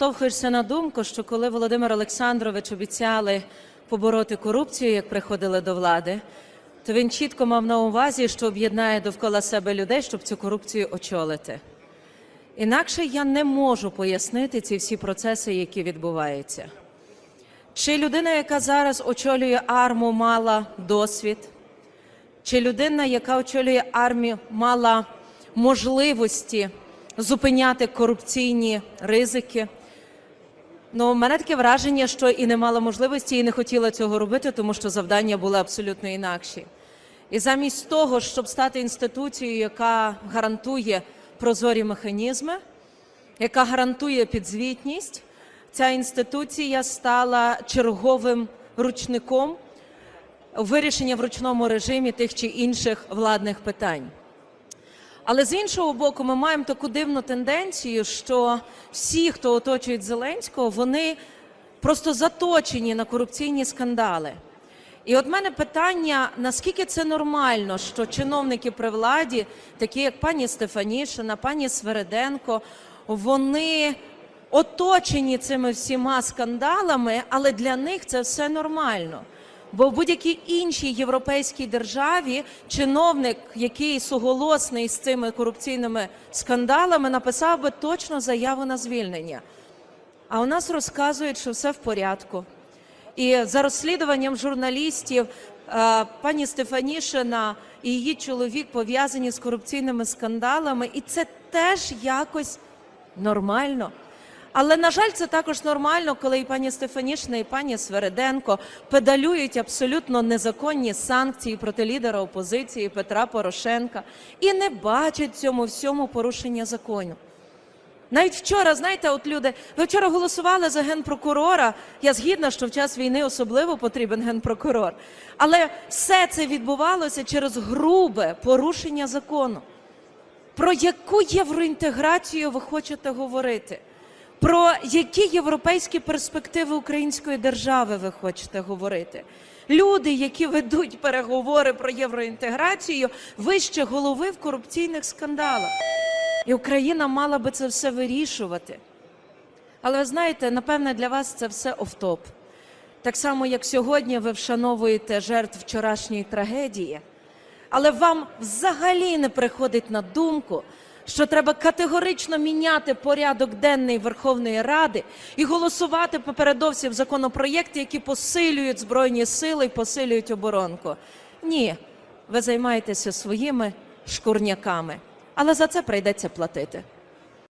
наштовхуєшся на думку, що коли Володимир Олександрович обіцяли побороти корупцію, як приходили до влади, то він чітко мав на увазі, що об'єднає довкола себе людей, щоб цю корупцію очолити. Інакше я не можу пояснити ці всі процеси, які відбуваються. Чи людина, яка зараз очолює арму, мала досвід? Чи людина, яка очолює армію, мала можливості зупиняти корупційні ризики? Ну, мене таке враження, що і не мала можливості, і не хотіла цього робити, тому що завдання були абсолютно інакші. І замість того, щоб стати інституцією, яка гарантує прозорі механізми, яка гарантує підзвітність, ця інституція стала черговим ручником вирішення в ручному режимі тих чи інших владних питань. Але з іншого боку, ми маємо таку дивну тенденцію, що всі, хто оточують Зеленського, вони просто заточені на корупційні скандали. І от мене питання: наскільки це нормально, що чиновники при владі, такі як пані Стефанішина, пані Свереденко, вони оточені цими всіма скандалами, але для них це все нормально. Бо в будь-якій іншій європейській державі чиновник, який суголосний з цими корупційними скандалами, написав би точно заяву на звільнення. А у нас розказують, що все в порядку. І за розслідуванням журналістів е, пані Стефанішина і її чоловік пов'язані з корупційними скандалами, і це теж якось нормально. Але на жаль, це також нормально, коли і пані Стефанішина, і пані Свереденко педалюють абсолютно незаконні санкції проти лідера опозиції Петра Порошенка і не бачать цьому всьому порушення закону. Навіть вчора, знаєте, от люди, ви вчора голосували за генпрокурора. Я згідна, що в час війни особливо потрібен генпрокурор. Але все це відбувалося через грубе порушення закону. Про яку євроінтеграцію ви хочете говорити? Про які європейські перспективи української держави ви хочете говорити? Люди, які ведуть переговори про євроінтеграцію, вище голови в корупційних скандалах. І Україна мала би це все вирішувати. Але ви знаєте, напевне, для вас це все офтоп. Так само, як сьогодні ви вшановуєте жертв вчорашньої трагедії, але вам взагалі не приходить на думку, що треба категорично міняти порядок денний Верховної Ради і голосувати попередовсім законопроєкти, які посилюють збройні сили і посилюють оборонку. Ні, ви займаєтеся своїми шкурняками, але за це прийдеться платити.